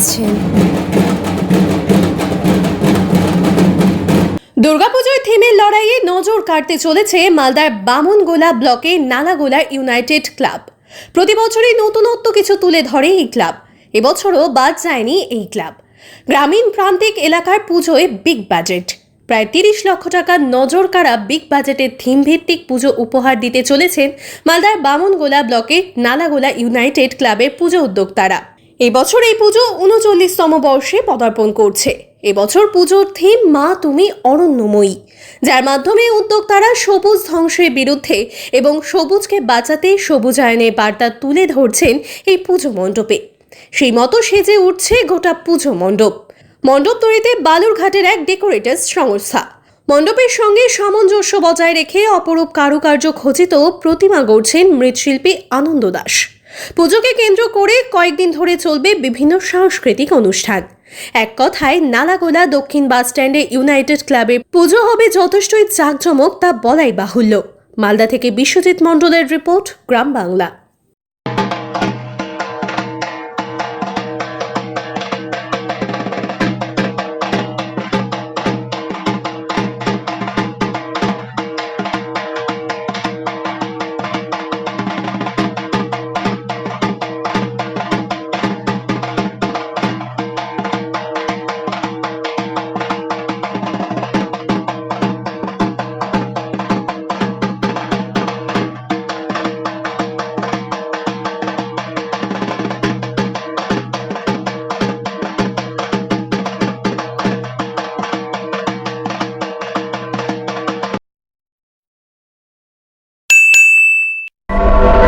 দেখছেন দুর্গাপুজোয় থিমের লড়াইয়ে নজর কাটতে চলেছে মালদার বামনগোলা ব্লকে নালাগোলা ইউনাইটেড ক্লাব। প্রতি বছরই নতুনত্ব কিছু তুলে ধরে এই ক্লাব। এবছরও বাদ যায়নি এই ক্লাব। গ্রামীণ প্রান্তিক এলাকার পুজোয় বিগ বাজেট প্রায় তিরিশ লক্ষ টাকার নজর কাড়া বিগ বাজেটের থিম ভিত্তিক পুজো উপহার দিতে চলেছেন মালদার বামনগোলা ব্লকে নালাগোলা ইউনাইটেড ক্লাবের পুজো উদ্যোক্তারা। এবছর এই পুজো উনচল্লিশতম বর্ষে পদার্পণ করছে। এবছর পুজোর থিম মা তুমি অরণ্যময়ী, যার মাধ্যমে উদ্যোক্তারা সবুজ ধ্বংসের বিরুদ্ধে এবং সবুজকে বাঁচাতে সবুজায়নের বার্তা তুলে ধরছেন এই পুজো মণ্ডপে। সেই মতো সেজে উঠছে গোটা পুজো মণ্ডপ। মণ্ডপ তৈরিতে বালুরঘাটের এক ডেকোরেটার্স সংস্থা। মণ্ডপের সঙ্গে সামঞ্জস্য বজায় রেখে অপরূপ কারুকার্য খচিত প্রতিমা গড়ছেন মৃৎশিল্পী আনন্দ দাস। পুজোকে কেন্দ্র করে কয়েকদিন ধরে চলবে বিভিন্ন সাংস্কৃতিক অনুষ্ঠান। এক কথায়, নালাগোলা দক্ষিণ বাসস্ট্যান্ডে ইউনাইটেড ক্লাবে পুজো হবে যথেষ্টই জাঁকজমক তা বলাই বাহুল্য। মালদা থেকে বিশ্বজিৎ মণ্ডলের রিপোর্ট, গ্রাম বাংলা।